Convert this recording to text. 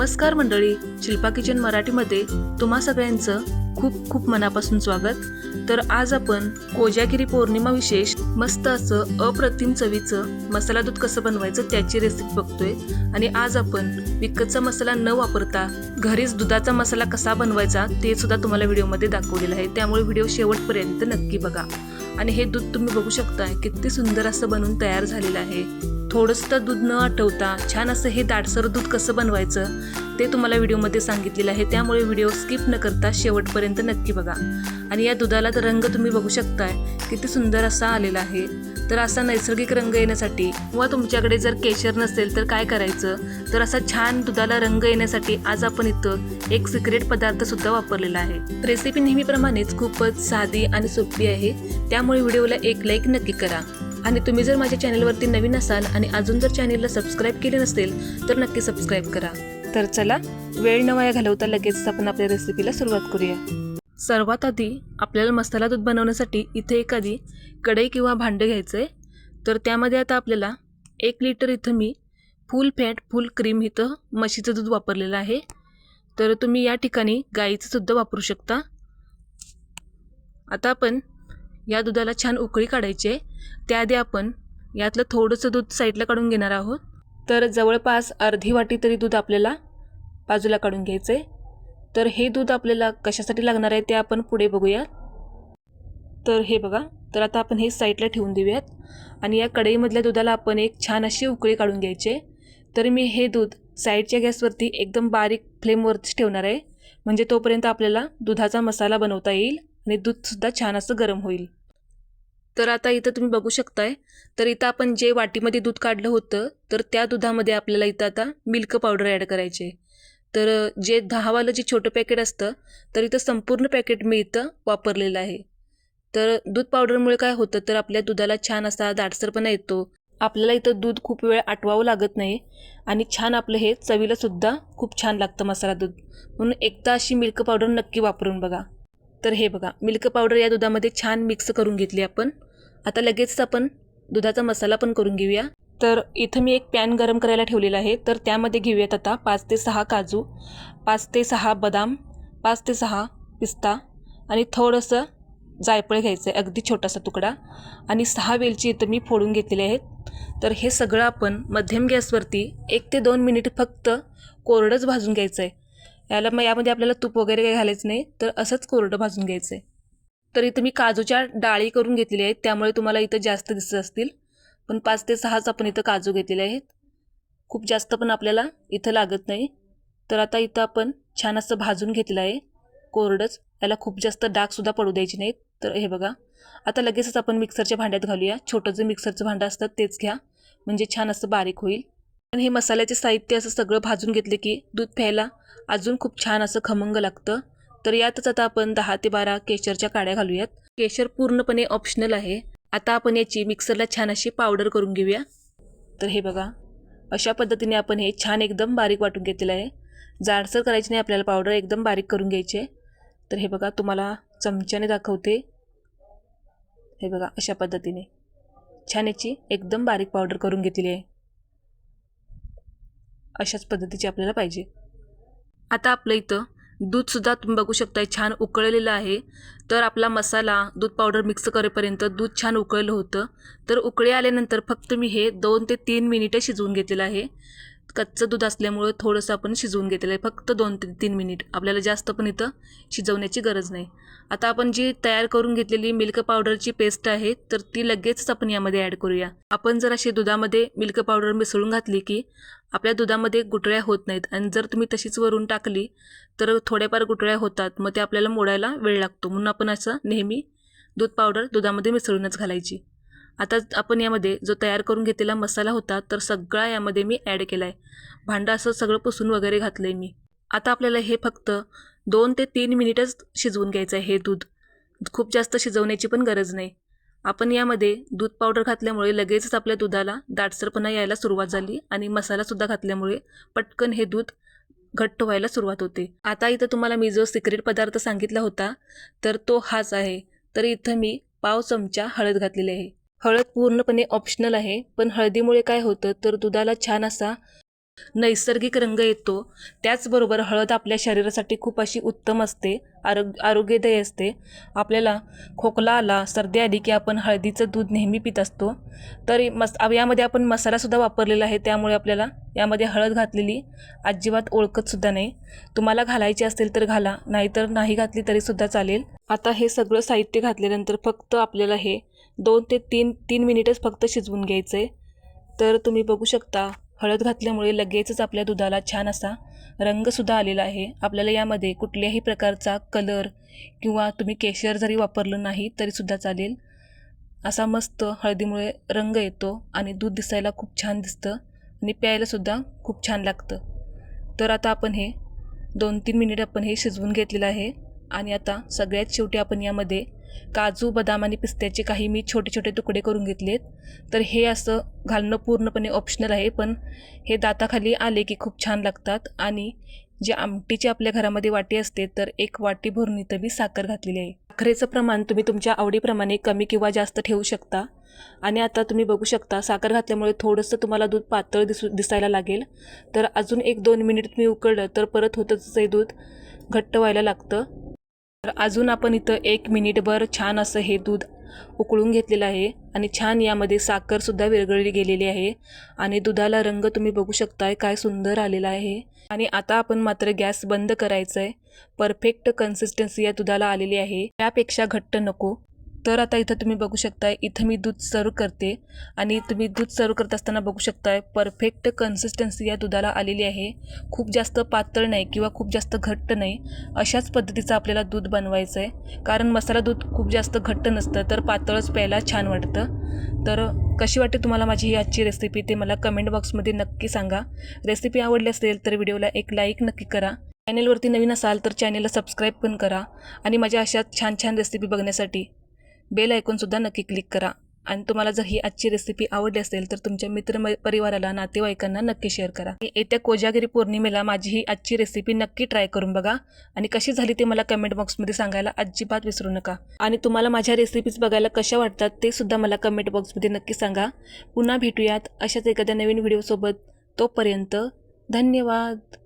नमस्कार मंडळी शिल्पा किचन मराठीमध्ये तुम्हा सगळ्यांचं खूप खूप मनापासून स्वागत. तर आज आपण कोजागिरी पौर्णिमा विशेष मस्त असं अप्रतिम चवीचं मसाला दूध कसं बनवायचं त्याची रेसिपी बघतोय. आणि आज आपण विकतचा मसाला न वापरता घरीच दुधाचा मसाला कसा बनवायचा ते सुद्धा तुम्हाला व्हिडिओमध्ये दाखवलेलं आहे. त्यामुळे व्हिडिओ शेवटपर्यंत नक्की बघा. आणि हे दूध तुम्ही बघू शकताय किती सुंदर असं बनवून तयार झालेलं आहे. थोडंसं दूध न आठवता छान असं हे दाटसर दूध कसं बनवायचं ते तुम्हाला व्हिडिओमध्ये सांगितलेलं आहे. त्यामुळे व्हिडिओ स्किप न करता शेवटपर्यंत नक्की बघा. आणि या दुधाला तर रंग तुम्ही बघू शकताय. किती सुंदर असा आलेला आहे. तर असा नैसर्गिक रंग येण्यासाठी व तुमच्याकडे जर केशर नसेल तर काय करायचं? तर असा छान दुधाला रंग येण्यासाठी आज आपण इथं एक सिक्रेट पदार्थसुद्धा वापरलेला आहे. रेसिपी नेहमीप्रमाणेच खूपच साधी आणि सोपी आहे. त्यामुळे व्हिडिओला एक लाईक नक्की करा. आणि तुम्ही जर माझ्या चॅनलवरती नवीन असाल आणि अजून जर चॅनलला सबस्क्राईब केले नसेल तर नक्की सबस्क्राईब करा. तर चला वेळ न वाया घालवता लगेच आपण आपल्या रेसिपीला सुरुवात करूया. सर्वात आधी आपल्याला मसाला दूध बनवण्यासाठी इथे एखादी कढई किंवा भांडं घ्यायचं आहे तर त्यामध्ये आता आपल्याला एक लिटर इथं मी फुल फॅट फुल क्रीम इथं म्हशीचं दूध वापरलेलं आहे. तर तुम्ही या ठिकाणी गाईचंसुद्धा वापरू शकता. आता आपण या दुधाला छान उकळी काढायची आहे. त्याआधी आपण यातलं थोडंसं दूध साईडला काढून घेणार आहोत. तर जवळपास अर्धी वाटी तरी दूध आपल्याला बाजूला काढून घ्यायचं आहे तर हे दूध आपल्याला कशासाठी लागणार आहे ते आपण पुढे बघूया. तर हे बघा तर आता आपण हे साईडला ठेवून देऊयात. आणि या कढईमधल्या दुधाला आपण एक छान अशी उकळी काढून घ्यायची आहे. तर मी हे दूध साईडच्या गॅसवरती एकदम बारीक फ्लेमवरतीच ठेवणार आहे. म्हणजे तोपर्यंत आपल्याला दुधाचा मसाला बनवता येईल आणि दूधसुद्धा छान असं गरम होईल. तर आता इथं तुम्ही बघू शकताय. तर इथं आपण जे वाटीमध्ये दूध काढलं होतं तर त्या दुधामध्ये आपल्याला इथं आता मिल्क पावडर ॲड करायचे. तर जे दहावालं जे छोटं पॅकेट असतं तर इथं संपूर्ण पॅकेट मी इथं वापरलेलं आहे. तर दूध पावडरमुळे काय होतं तर आपल्या दुधाला छान असा दाटसरपणा येतो. आपल्याला इथं दूध खूप वेळ आटवावं लागत नाही आणि छान आपलं हे चवीलासुद्धा खूप छान लागतं मसाला दूध. म्हणून एकदा अशी मिल्क पावडर नक्की वापरून बघा. तर हे बघा मिल्क पावडर या दुधामध्ये छान मिक्स करून घेतली आपण. आता लगेच आपण दुधाचा मसाला पण करून घेऊया. तर इथं मी एक पॅन गरम करायला ठेवलेला आहे. तर त्यामध्ये घेऊयात आता पाच ते सहा काजू पाच ते सहा बदाम पाच ते सहा पिस्ता आणि थोडंसं जायफळ घ्यायचं आहे अगदी छोटासा तुकडा. आणि सहा वेलची इथं मी फोडून घेतलेले आहेत. तर हे सगळं आपण मध्यम गॅसवरती एक ते दोन मिनिट फक्त कोरडंच भाजून घ्यायचं आहे याला मग यामध्ये आपल्याला तूप वगैरे काही घालायचं नाही तर असंच कोरडं भाजून घ्यायचं आहे तर इथं मी काजूच्या डाळी करून घेतलेल्या आहेत त्यामुळे तुम्हाला इथं जास्त दिसत असतील. पण पाच ते सहाच आपण इथं काजू घेतलेले आहेत. खूप जास्त पण आपल्याला इथं लागत नाही. तर आता इथं आपण छान असं भाजून घेतलं आहे कोरडंच. याला खूप जास्त डागसुद्धा पडू द्यायचे नाहीत. तर हे बघा आता लगेचच आपण मिक्सरच्या भांड्यात घालूया. छोटं जे मिक्सरचं भांडं असतं तेच घ्या. म्हणजे छान असं बारीक होईल. पण हे मसाल्याचे साहित्य असं सगळं भाजून घेतले की दूध प्यायला अजून खूप छान असं खमंग लागतं. तर यातच आता आपण दहा ते बारा केशरच्या काड्या घालूयात. केशर पूर्णपणे ऑप्शनल आहे. आता आपण याची मिक्सरला छान अशी पावडर करून घेऊया. तर हे बघा अशा पद्धतीने आपण हे छान एकदम बारीक वाटून घेतलेलं आहे. जाडसर करायची नाही आपल्याला पावडर एकदम बारीक करून घ्यायची. आहे तर हे बघा तुम्हाला चमच्याने दाखवते. हे बघा अशा पद्धतीने. छान याची एकदम बारीक पावडर करून घेतलेली आहे. अशाच पद्धतीची आपल्याला पाहिजे. आता आपलं इथं दूधसुद्धा तुम्ही बघू शकताय छान उकळलेलं आहे. तर आपला मसाला दूध पावडर मिक्स करेपर्यंत दूध छान उकळलं होतं. तर उकळी आल्यानंतर फक्त मी हे दोन ते तीन मिनिटं शिजवून घेतलेलं आहे. कच्चं दूध असल्यामुळं थोडंसं आपण शिजवून घेतलेलं आहे. फक्त दोन ते तीन मिनिट. आपल्याला जास्त पण इथं शिजवण्याची गरज नाही. आता आपण जी तयार करून घेतलेली मिल्क पावडरची पेस्ट आहे तर ती लगेचच आपण यामध्ये ॲड करूया. आपण जर अशी दुधामध्ये मिल्क पावडर मिसळून घातली की आपल्या दुधामध्ये गुटळ्या होत नाहीत. आणि जर तुम्ही तशीच वरून टाकली तर थोड्याफार गुटळ्या होतात. मग ते आपल्याला मोडायला वेळ लागतो. म्हणून आपण असं नेहमी दूध पावडर दुधामध्ये मिसळूनच घालायची. आता आपण यामध्ये जो तयार करून घेतलेला मसाला होता तर सगळा यामध्ये मी ॲड केला आहे भांडं असं सगळं पुसून वगैरे घातलं आहे मी. आता आपल्याला हे फक्त दोन ते तीन मिनिटच शिजवून घ्यायचं आहे हे दूध. खूप जास्त शिजवण्याची पण गरज नाही. आपण यामध्ये दूध पावडर घातल्यामुळे लगेचच आपल्या दुधाला दाटसरपणा यायला सुरुवात झाली आणि मसालासुद्धा घातल्यामुळे पटकन हे दूध घट्ट व्हायला सुरुवात होते. आता इथं तुम्हाला मी जो सिक्रेट पदार्थ सांगितला होता तर तो हाच आहे. तर इथं मी पाव चमचा हळद घातलेली आहे. हळद पूर्णपणे ऑप्शनल आहे पण हळदीमुळे काय होतं तर दुधाला छान असा नैसर्गिक रंग येतो. त्याचबरोबर हळद आपल्या शरीरासाठी खूप अशी उत्तम असते आरोग आरोग्यदायी असते. आपल्याला खोकला आला सर्दी आली की आपण हळदीचं दूध नेहमी पित असतो. तर मस यामध्ये आपण मसालासुद्धा वापरलेला आहे त्यामुळे आपल्याला यामध्ये हळद घातलेली अजिबात ओळखतसुद्धा नाही. तुम्हाला घालायची असेल तर घाला नाहीतर नाही घातली तरीसुद्धा चालेल. आता हे सगळं साहित्य घातल्यानंतर फक्त आपल्याला हे दोन ते तीन तीन मिनिटच फक्त शिजवून घ्यायचं आहे तर तुम्ही बघू शकता हळद घातल्यामुळे लगेचच आपल्या दुधाला छान असा रंगसुद्धा आलेला आहे. आपल्याला यामध्ये कुठल्याही प्रकारचा कलर किंवा तुम्ही केशर जरी वापरलं नाही तरीसुद्धा चालेल. असा मस्त हळदीमुळे रंग येतो आणि दूध दिसायला खूप छान दिसतं आणि प्यायलासुद्धा खूप छान लागतं. तर आता आपण हे दोन तीन मिनिट आपण हे शिजवून घेतलेलं आहे आणि आता सगळ्यात शेवटी आपण यामध्ये काजू बदाम आणि पिस्त्याचे काही मी छोटे छोटे तुकडे करून घेतलेत. तर हे असं घालणं पूर्णपणे ऑप्शनल आहे पण हे दाताखाली आले की खूप छान लागतात. आणि जे आमटीची आपल्या घरामध्ये वाटी असते तर एक वाटी भरून इथं मी साखर घातलेली आहे. साखरेचं प्रमाण तुम्ही तुमच्या आवडीप्रमाणे कमी किंवा जास्त ठेवू शकता. आणि आता तुम्ही बघू शकता साखर घातल्यामुळे थोडंसं तुम्हाला दूध पातळ दिसू दिसायला लागेल. तर अजून एक दोन मिनिट तुम्ही उकळलं तर परत होतंच हे दूध घट्ट व्हायला लागतं. तर अजून आपण इथं एक मिनिटभर छान असं हे दूध उकळून घेतलेलं आहे आणि छान यामध्ये साखरसुद्धा विरघळली गेलेली आहे. आणि दुधाला रंग तुम्ही बघू शकताय काय सुंदर आलेला आहे. आणि आता आपण मात्र गॅस बंद करायचं आहे परफेक्ट कन्सिस्टन्सी या दुधाला आलेली आहे. त्यापेक्षा घट्ट नको. तर आता इथं तुम्ही बघू शकताय इथं मी दूध सर्व करते आणि तुम्ही दूध सर्व करत असताना बघू शकताय परफेक्ट कन्सिस्टन्सी या दुधाला आलेली आहे. खूप जास्त पातळ नाही किंवा खूप जास्त घट्ट नाही अशाच पद्धतीचं आपल्याला दूध बनवायचं आहे कारण मसाला दूध खूप जास्त घट्ट नसतं तर पातळच प्यायला छान वाटतं. तर कशी वाटते तुम्हाला माझी ही आजची रेसिपी ते मला कमेंट बॉक्समध्ये नक्की सांगा. रेसिपी आवडली असेल तर व्हिडिओला एक लाईक नक्की करा. चॅनेलवरती नवीन असाल तर चॅनेलला सबस्क्राईब पण करा. आणि माझ्या अशा छान छान रेसिपी बघण्यासाठी बेल ऐकूनसुद्धा नक्की क्लिक करा. आणि तुम्हाला जर ही आजची रेसिपी आवडली असेल तर तुमच्या मित्र परिवाराला नातेवाईकांना नक्की शेअर करा. येत्या कोजागिरी पौर्णिमेला माझी ही आजची रेसिपी नक्की ट्राय करून बघा. आणि कशी झाली ते मला कमेंट बॉक्समध्ये सांगायला अजिबात विसरू नका. आणि तुम्हाला माझ्या रेसिपीज बघायला कशा वाटतात ते सुद्धा मला कमेंट बॉक्समध्ये नक्की सांगा. पुन्हा भेटूयात अशाच एखाद्या नवीन व्हिडिओसोबत तोपर्यंत धन्यवाद.